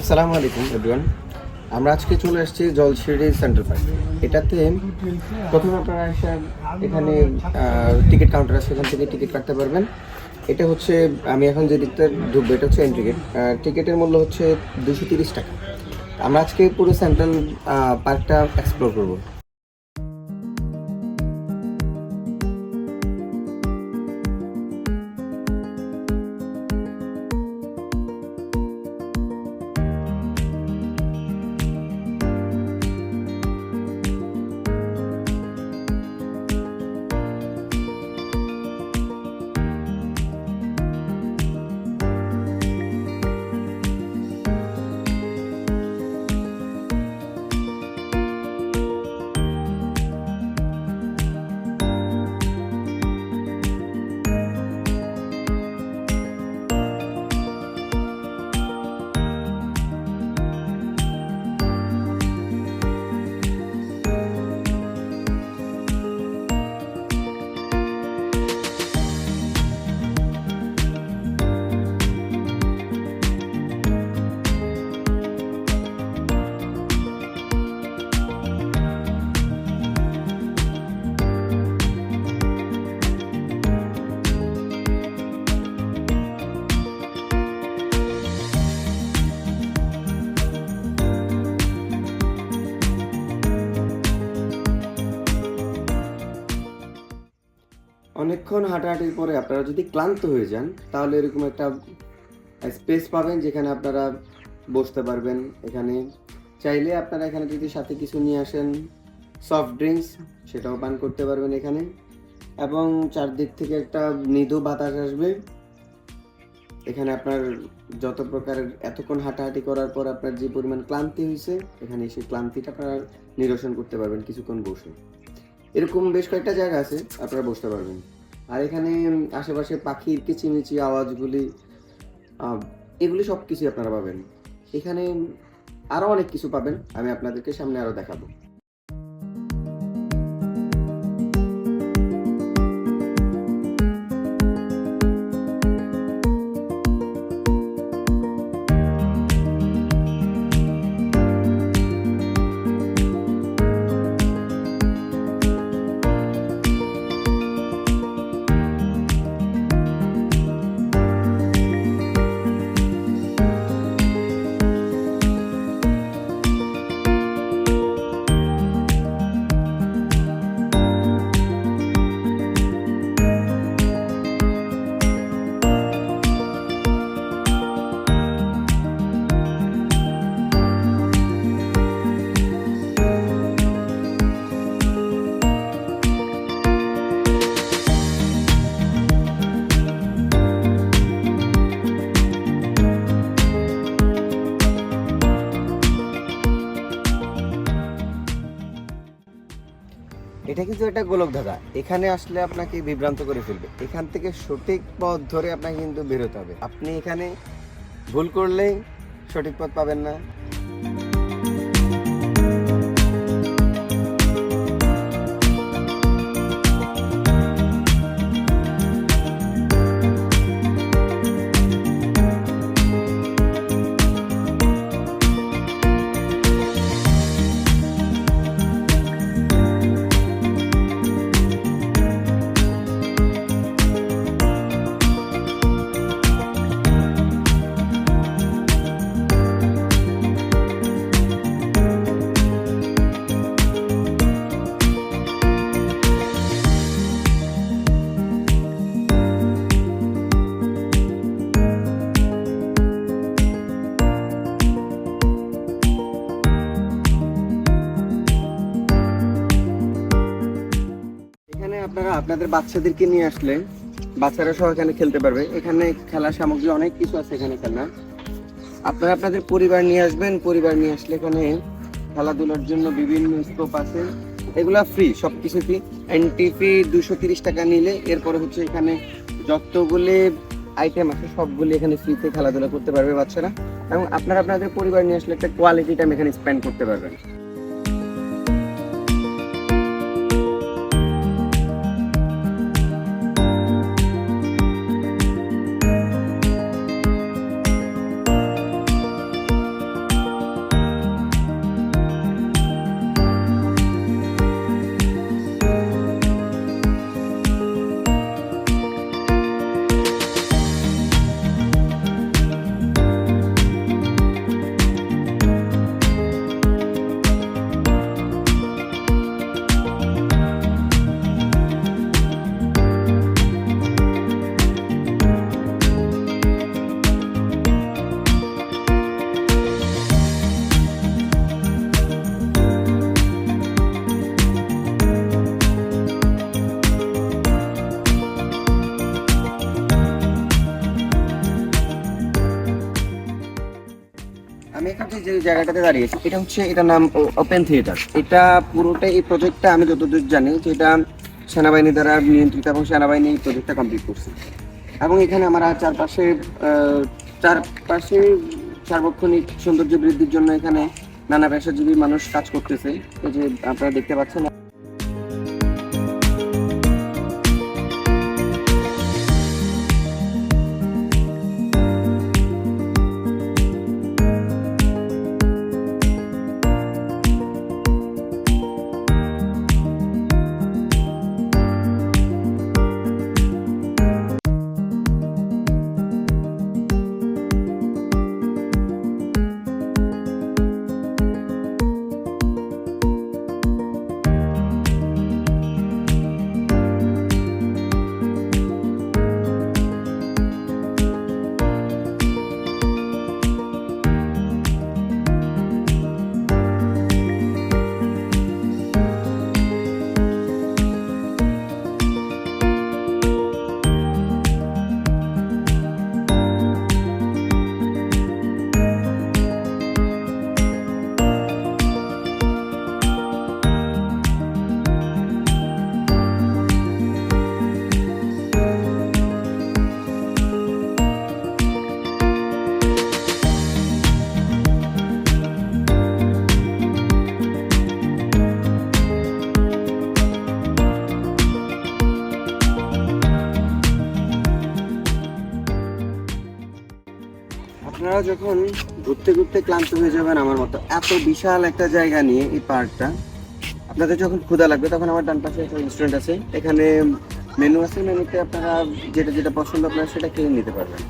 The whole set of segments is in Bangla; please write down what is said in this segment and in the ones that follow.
আসসালামু আলাইকুম এভরিওয়ান আমরা আজকে চলে আসছি জলশিরি সেন্ট্রাল পার্ক। এটাতে প্রথমে আপনারা এসে এখানে টিকিট কাউন্টার আছে, এখান থেকে টিকিট কাটতে পারবেন। এটা হচ্ছে, আমি এখন যে দিকটা ঢুকবো, এটা হচ্ছে এন্ট্রি গেট টিকিটের মূল্য হচ্ছে দুশো তিরিশ টাকা। আমরা আজকে পুরো সেন্ট্রাল পার্কটা এক্সপ্লোর করব। অনেকক্ষণ হাঁটাহাঁটির পরে আপনারা যদি ক্লান্ত হয়ে যান, তাহলে এরকম একটা স্পেস পাবেন যেখানে আপনারা বসতে পারবেন। এখানে চাইলে আপনারা এখানে যদি সাথে কিছু নিয়ে আসেন সফট ড্রিঙ্কস সেটাও পান করতে পারবেন এখানে। এবং চারদিক থেকে একটা মৃদু বাতাস আসবে। এখানে আপনার যত প্রকারের, এতক্ষণ হাঁটাহাঁটি করার পর আপনার যে পরিমাণ ক্লান্তি হয়েছে, এখানে সেই ক্লান্তিটা আপনারা নিরসন করতে পারবেন কিছুক্ষণ বসে। এরকম বেশ কয়েকটা জায়গা আছে, আপনারা বসতে পারবেন। আর এখানে আশেপাশে পাখির কিচিমিচি আওয়াজগুলি এগুলি সব কিছুই আপনারা পাবেন। এখানে আরও অনেক কিছু পাবেন, আমি আপনাদেরকে সামনে আরও দেখাবো। এটা কিন্তু একটা গোলক ধাঁধা। এখানে আসলে আপনাকে বিভ্রান্ত করে ফেলবে। এখান থেকে সঠিক পথ ধরে আপনাকে কিন্তু বেরোতে হবে। আপনি এখানে ভুল করলেই সঠিক পথ পাবেন না। আপনাদের বাচ্চাদেরকে নিয়ে আসলে বাচ্চারা সহ এখানে খেলতে পারবে। এখানে খেলার সামগ্রী অনেক কিছু আছে এখানে খেলনার আপনারা আপনাদের পরিবার নিয়ে আসবেন, পরিবার নিয়ে আসলে এখানে খেলাধুলার জন্য বিভিন্ন স্কোপ আছে। এগুলা ফ্রি সব কিছু ফ্রি এন্ট্রি ফি দুশো তিরিশ টাকা নিলে এরপরে হচ্ছে এখানে যতগুলি আইটেম আছে, সবগুলি এখানে ফ্রিতে খেলাধুলা করতে পারবে বাচ্চারা। এবং আপনারা আপনাদের পরিবার নিয়ে আসলে একটা কোয়ালিটি টাইম এখানে স্পেন্ড করতে পারবেন। যে- জায়গাটাতে দাঁড়িয়েছি, এটা হচ্ছে, এটার নাম ওপেন থিয়েটার এটা পুরোটা এই প্রজেক্টটা আমি যতদূর জানি যে এটা সেনাবাহিনী দ্বারা নিয়ন্ত্রিত এবং সেনাবাহিনী এই প্রজেক্টটা কমপ্লিট করছে। এবং এখানে আমরা চারপাশে চারপাশে সার্বক্ষণিক সৌন্দর্য বৃদ্ধির জন্য এখানে নানা পেশাজীবী মানুষ কাজ করতেছে। এই যে আপনারা দেখতে পাচ্ছেন আপনারা যখন ঘুরতে ঘুরতে ক্লান্ত হয়ে যাবেন আমার মতো, এত বিশাল একটা জায়গা নিয়ে এই পার্কটা, আপনাদের যখন ক্ষুধা লাগবে তখন আমার ডান পাশে একটা রেস্টুরেন্ট আছে। এখানে মেনু আছে মেনুতে আপনারা যেটা যেটা পছন্দ আপনারা সেটা কিনে নিতে পারবেন।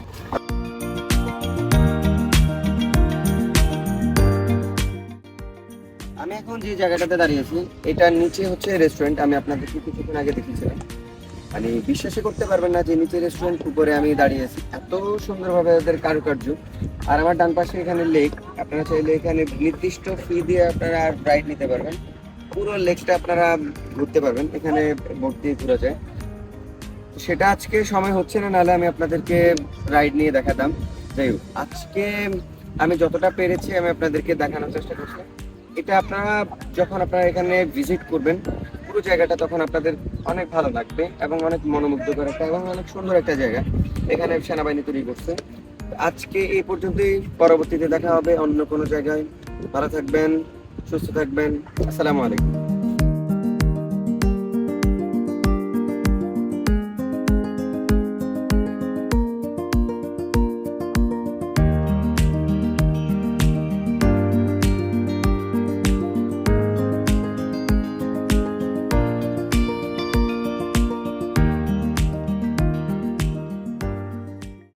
আমি এখন যে জায়গাটাতে দাঁড়িয়েছি এটার নিচে হচ্ছে রেস্টুরেন্ট আমি আপনাদেরকে কিছুক্ষণ আগে দেখিয়েছিলাম। মানে বিশ্বাসই করতে পারবেন না যে নিচে রেস্টুরেন্ট উপরে আমি দাঁড়িয়ে আছি। এত সুন্দরভাবে ওদের কারুকার্য। আর আমার ডান পাশে এখানে লেক আপনারা চাইলে এখানে নির্দিষ্ট ফি দিয়ে আপনারা রাইড নিতে পারবেন। পুরো লেকটা আপনারা ঘুরতে পারবেন। এখানে বোট দিয়ে ঘোরা যায়। সেটা আজকে সময় হচ্ছে না, নাহলে আমি আপনাদেরকে রাইড নিয়ে দেখাতাম। যাই হোক, আজকে আমি যতটা পেরেছি আমি আপনাদেরকে দেখানোর চেষ্টা করছি। এটা আপনারা, যখন আপনারা এখানে ভিজিট করবেন পুরো জায়গাটা তখন আপনাদের অনেক ভালো লাগবে এবং অনেক মনোমুগ্ধকর একটা এবং অনেক সুন্দর একটা জায়গা। এখানে সেনাবাহিনী তৈরি করছে। আজকে এই পর্যন্তই। পরবর্তীতে দেখা হবে অন্য কোনো জায়গায়। ভালো থাকবেন, সুস্থ থাকবেন। আসসালামু আলাইকুম।